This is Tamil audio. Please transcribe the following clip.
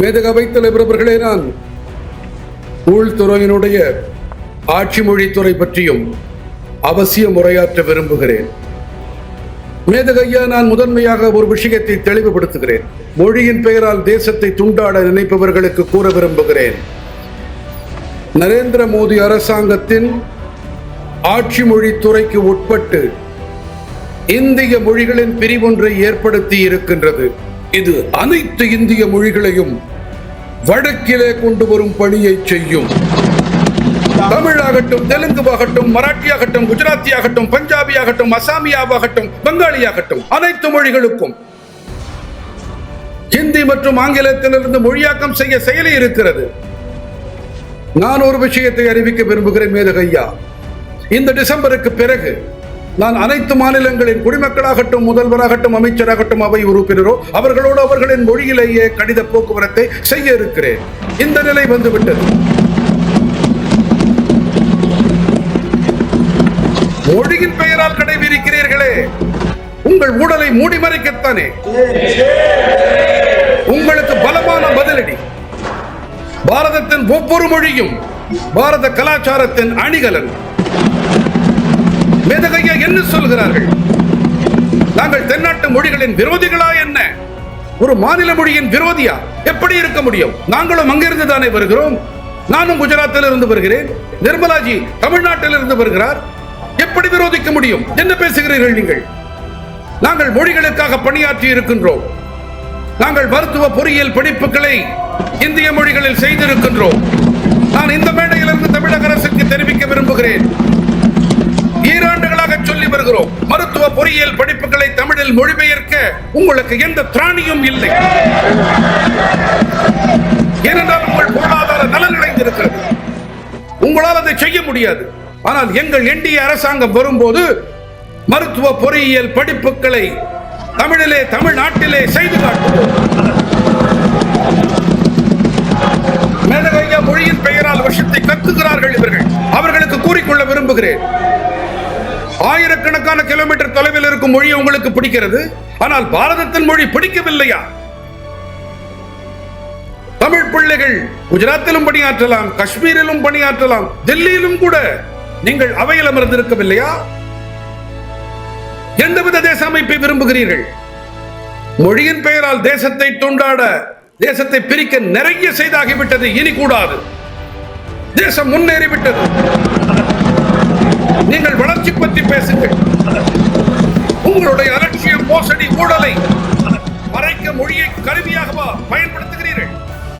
வேதகவை தலைவர் அவர்களே நான் உள்துறையினுடைய ஆட்சி மொழித்துறை பற்றியும் அவசியம் உரையாற்ற விரும்புகிறேன். மேதகையா நான் முதன்மையாக ஒரு விஷயத்தை தெளிவுபடுத்துகிறேன். மொழியின் பெயரால் தேசத்தை துண்டாட நினைப்பவர்களுக்கு கூற விரும்புகிறேன். நரேந்திர மோடி அரசாங்கத்தின் ஆட்சி மொழித்துறைக்கு உட்பட்டு இந்திய மொழிகளின் பிரிவொன்றை ஏற்படுத்தி இருக்கின்றது. இது அனைத்து இந்திய மொழிகளையும் வடக்கிலே கொண்டு வரும் பணியை செய்யும். தமிழாகட்டும் தெலுங்குவாகட்டும் மராட்டியாகட்டும் குஜராத்தியாகட்டும் பஞ்சாபியாகட்டும் அசாமியாவாகட்டும் பங்காளியாகட்டும் அனைத்து மொழிகளுக்கும். ஹிந்தி மற்றும் ஆங்கிலத்திலிருந்து மொழியாக்கம் செய்ய செயலி இருக்கிறது. நான் ஒரு விஷயத்தை அறிவிக்க விரும்புகிறேன் மேதகையா இந்த டிசம்பருக்கு பிறகு நான் அனைத்து மாநிலங்களின் குடிமக்களாகட்டும் முதல்வராகட்டும் அமைச்சராகட்டும் அவை உறுப்பினரோ அவர்களோடு அவர்களின் மொழியிலேயே கடித போக்குவரத்தை செய்ய இருக்கிறேன். இந்த நிலை வந்துவிட்டது. மொழியின் பெயரால் கடைபிடிக்கிறீர்களே. உங்கள் உடலை மூடி மறைக்கத்தானே. உங்களுக்கு பலமான பதிலடி. பாரதத்தின் ஒவ்வொரு மொழியும் பாரத கலாச்சாரத்தின் அணிகலன். மேதகையா என்ன சொல்கிறார்கள்? நாங்கள் தென்னாட்டு மொழிகளின் விரோதிகளா என்ன? ஒரு மாநில மொழியின் விரோதியா? எப்படி இருக்க முடியும்? நாங்களும் அங்கிருந்து தானே வருகிறோம். நானும் குஜராத்தில் இருந்து வருகிறேன். நிர்மலாஜி தமிழ்நாட்டில் இருந்து வருகிறார். எப்படி விரோதிக்க முடியும்? என்ன பேசுகிறீர்கள் நீங்கள்? நாங்கள் மொழிகளுக்காக பணியாற்றி இருக்கின்றோம். நாங்கள் மருத்துவ பொறியியல் படிப்புகளை இந்திய மொழிகளில் செய்திருக்கின்றோம். தமிழில் மொழிபெயர்க்க உங்களுக்கு எந்த திராணியும் இல்லை. ஏனென்றால் உங்கள் பொருளாதார நலன் இணைந்திருக்கிறது உங்களால் அதை செய்ய முடியாது. ஆனால் எங்கள் என்டிய அரசாங்கம் வரும்போது மருத்துவ பொறியியல் படிப்புகளை தமிழிலே தமிழ்நாட்டிலே செய்து காட்டுவோம். மேலகையா மொழியின் பெயரால் விஷத்தை கத்துகிறார்கள் இவர்கள். அவர்களுக்கு கூறிக்கொள்ள விரும்புகிறேன். ஆயிரக்கணக்கான கிலோமீட்டர் தொலைவில் இருக்கும் மொழி உங்களுக்கு பிடிக்கிறது? ஆனால் பாரதத்தின் மொழி பிடிக்கவில்லையா? தமிழ் பிள்ளைகள் குஜராத்திலும் பணியாற்றலாம் காஷ்மீரிலும் பணியாற்றலாம் டெல்லியிலும் கூட. நீங்கள் அவையில் அமர்ந்திருக்கவில்லையா? எந்தவித தேச அமைப்பை விரும்புகிறீர்கள்? மொழியின் பெயரால் தேசத்தை துண்டாட தேசத்தை பிரிக்க நிறைய செய்தாகிவிட்டது இனி கூடாது. தேசம் முன்னேறிவிட்டது. மோசடி ஊழலை மறைக்க மொழியை கருவியாகவா பயன்படுத்துகிறீர்கள்?